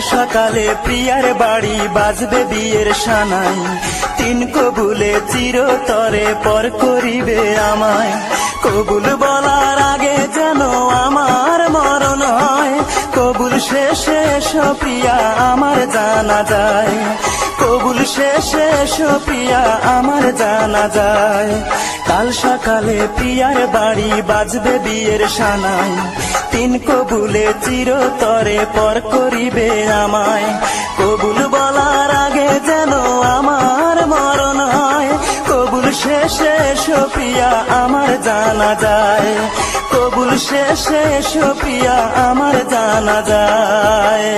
সকালে প্রিয়ার বাড়ি বাজবে বিয়ের সানাই। তিন কবুলে চিরতরে পর করিবে আমায়। কবুল বলার আগে যেন আমার মরণ হয়। কবুল শেষে প্রিয়া, আমার জানা যায়। কবুল শেষে প্রিয়া, আমার জানা যায়। কাল সকালে প্রিয়ার বাড়ি বাজবে বিয়ের সানাই। তিন কবুলে চিরতরে পর করিবে আমায়। কবুল বলার আগে যেন আমার মরণ হয়। কবুল শেষে প্রিয়া, আমার জানা যায়। কবুল শেষে প্রিয়া, আমার জানা যায়।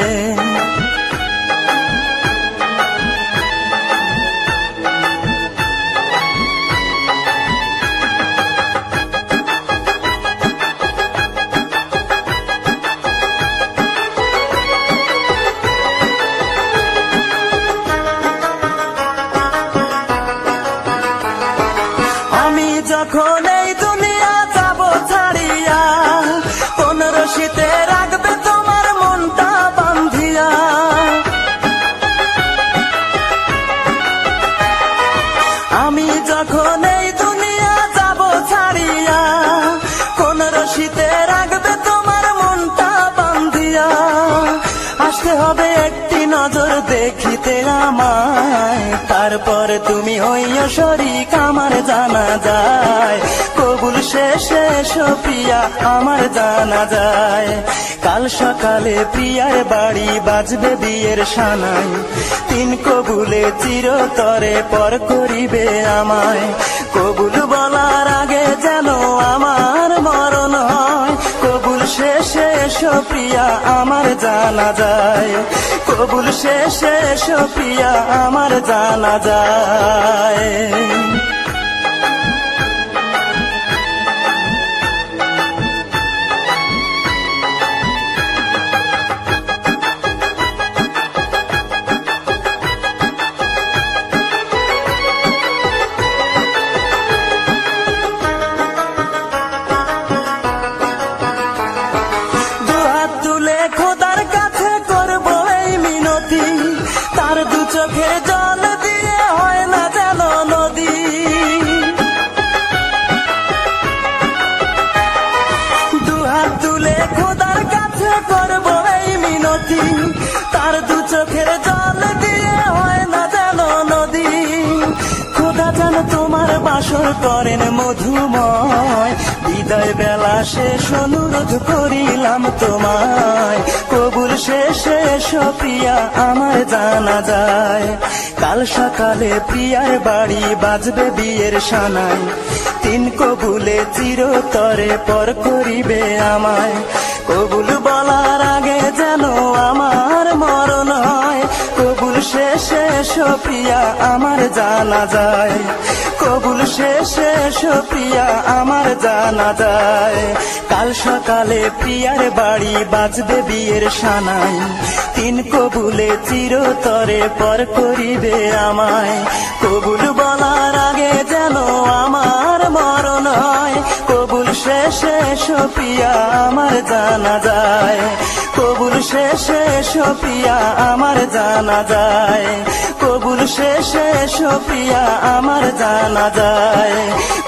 যখন এই দুনিয়া যাব ছাড়িয়া কোন রশিতে রাখবে তোমার মনটা বান্ধিয়া। আমি যখন এই দুনিয়া যাব ছাড়িয়া কোন রশিতে রাখবে তোমার মনটা বান্ধিয়া। আসতে হবে একটি নজর দেখিতে আমায় তারপর তুমি হইয় শরিক, আমার জানা যায়। কবুল শেষে প্রিয়া, আমার জানা যায়। কাল সকালে প্রিয়ার বাড়ি বাজবে বিয়ের সানাই। তিন কবুলে চিরতরে পর করিবে আমায়। কবুল জানা যায়। কবুল শেষে সপিয়া আমার জানা যায়। চোখে জল দিয়ে হয় না যেন নদী। দুহাত তুলে খোদার কাছে করব এই মিনতি। তার দু চোখের জল দিয়ে করেন মধুময়। বিদায় বেলা শেষ, অনুরোধ করিলাম তোমায়। কবুল শেষে প্রিয়া আমার জানা যায়। কাল সকালে প্রিয়ার বাড়ি বাজবে বিয়ের সানাই তিন কবুলে চিরতরে পর করিবে আমায়। কবুল বলার আগে যেন আমার মরণ হয়। কবুল শেষে প্রিয়া আমার জানা যায়। কবুল শেষে প্রিয়া আমার জানা যায়। কাল সকালে প্রিয়ার বাড়ি বাজবে বিয়ের সানাই। তিন কবুলে চিরতরে পর করিবে আমায়। কবুল বলার আগে যেন আমার মরণ হয়। কবুল শেষে প্রিয়া আমার জানা যায়। শেষে সপিয়া আমার জানা যায়। কবুল শেষে সপিয়া আমার জানা যায়।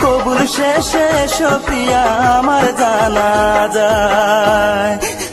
কবুল শেষে সপিয়া আমার জানা যায়।